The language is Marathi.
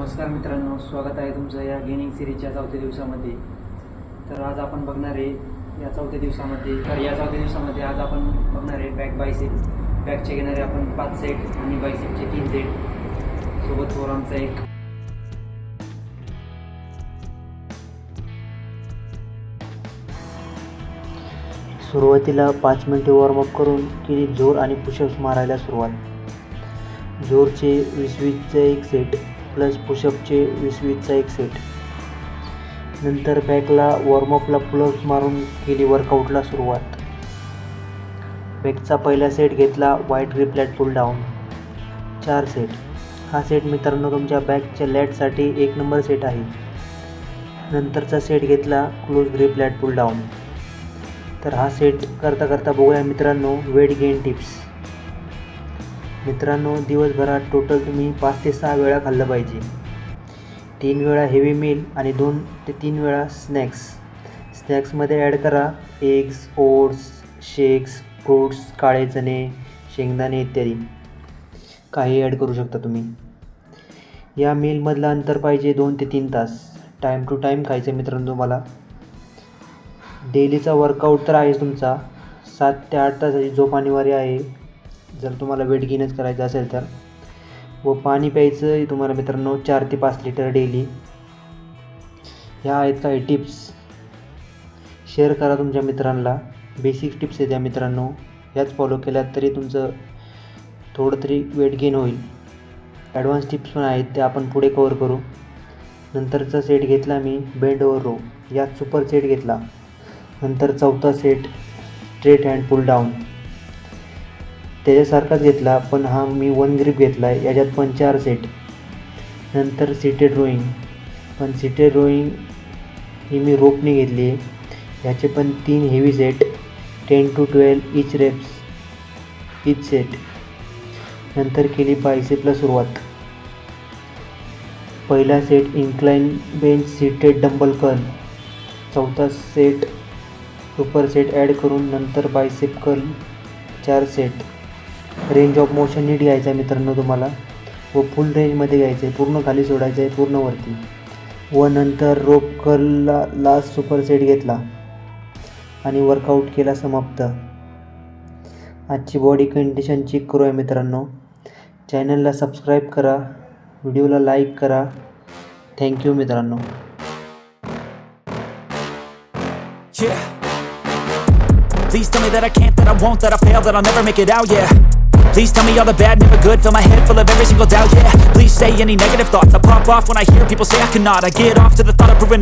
नमस्कार मित्रांनो स्वागत आहे तुमचं या गेमिंग सिरीजच्या चौथ्या दिवसामध्ये. तर आज आपण बघणार आहे या चौथ्या दिवसामध्ये तर या चौथ्या दिवसामध्ये आज आपण बघणार आहे बॅक बायसेप बॅकचे घेणारे आपण पाच सेट आणि बायसेपचे तीन सेट सोबत फोरामचा एक. सुरुवातीला पाच मिनिटे वॉर्मअप करून केली जोर आणि पुशअप्स मारायला सुरुवात. जोरचे वीस वीसचे एक सेट प्लस पुशअपचे वीस वीसचा एक सेट नंतर बॅकला वॉर्मअपला पुलअप्स मारून केली वर्कआउटला सुरुवात. बॅकचा पहिला सेट घेतला wide grip lat pull down चार सेट हा सेट मित्रांनो तुमच्या बॅकच्या लॅटसाठी एक नंबर सेट आहे. नंतरचा सेट घेतला close grip lat pull down तर हा सेट करता करता बघूया मित्रांनो वेट गेन टिप्स मित्रांनो दिवसभरात टोटल तुम्ही पाच ते सहा वेळा खाल्लं पाहिजे. तीन वेळा हेवी मील आणि दोन ते तीन वेळा स्नॅक्स स्नॅक्समध्ये ॲड करा एग्स ओट्स शेक्स फ्रूट्स काळे चणे शेंगदाणे इत्यादी. काही ॲड करू शकता तुम्ही. या मीलमधलं अंतर पाहिजे दोन ते तीन तास. टाईम टू टाईम खायचं मित्रांनो तुम्हाला. डेलीचा वर्कआउट तर आहे तुमचा. सात ते आठ तासाची झोप अनिवार्य आहे. जर तुम्हाला वेट गेनच करायचं असेल तर. व पाणी प्यायचं तुम्हाला मित्रांनो चार ते पाच लिटर डेली ह्या आहेत काही टिप्स शेअर करा तुमच्या मित्रांना. बेसिक टिप्स आहेत या मित्रांनो. ह्याच फॉलो केल्यात तरी तुमचं थोडं तरी वेट गेन होईल. ॲडव्हान्स टिप्स पण आहेत त्या आपण पुढे कवर करू. नंतरचा सेट घेतला मी बेंड ओवर रो यात सुपर सेट घेतला. नंतर चौथा set straight hand pull down त्याच्यासारखाच घेतला पण हा मी वन ग्रीप घेतला आहे याच्यात पण चार सेट नंतर सीटेड रोईंग पण सीटेड रोईंग ही मी रोपने घेतली. आहे याचे पण तीन heavy set ten to twelve each reps each set नंतर केली बायसेपला सुरुवात. पहिला set incline bench seated dumbbell curl चौथा सेट सुपर सेट ॲड करून नंतर बायसेप कर्ल चार सेट रेंज ऑफ मोशन नीट घ्यायचा आहे मित्रांनो तुम्हाला. व फुल रेंजमध्ये घ्यायचं आहे. पूर्ण खाली सोडायचं आहे पूर्ण वरती. व नंतर रोप कर्लला लास्ट सुपर सेट घेतला. आणि वर्कआउट केला समाप्त. आजची बॉडी कंडिशन चेक करूया मित्रांनो. चॅनलला सबस्क्राईब करा. व्हिडिओला लाईक करा. थँक्यू मित्रांनो. Please tell me that I can't, that I won't, that I fail, that I'll never make it out, yeah. Please tell me all the bad, never good, fill my head full of every single doubt, yeah. Please say any negative thoughts, I pop off when I hear people say I cannot. I get off to the thought of proving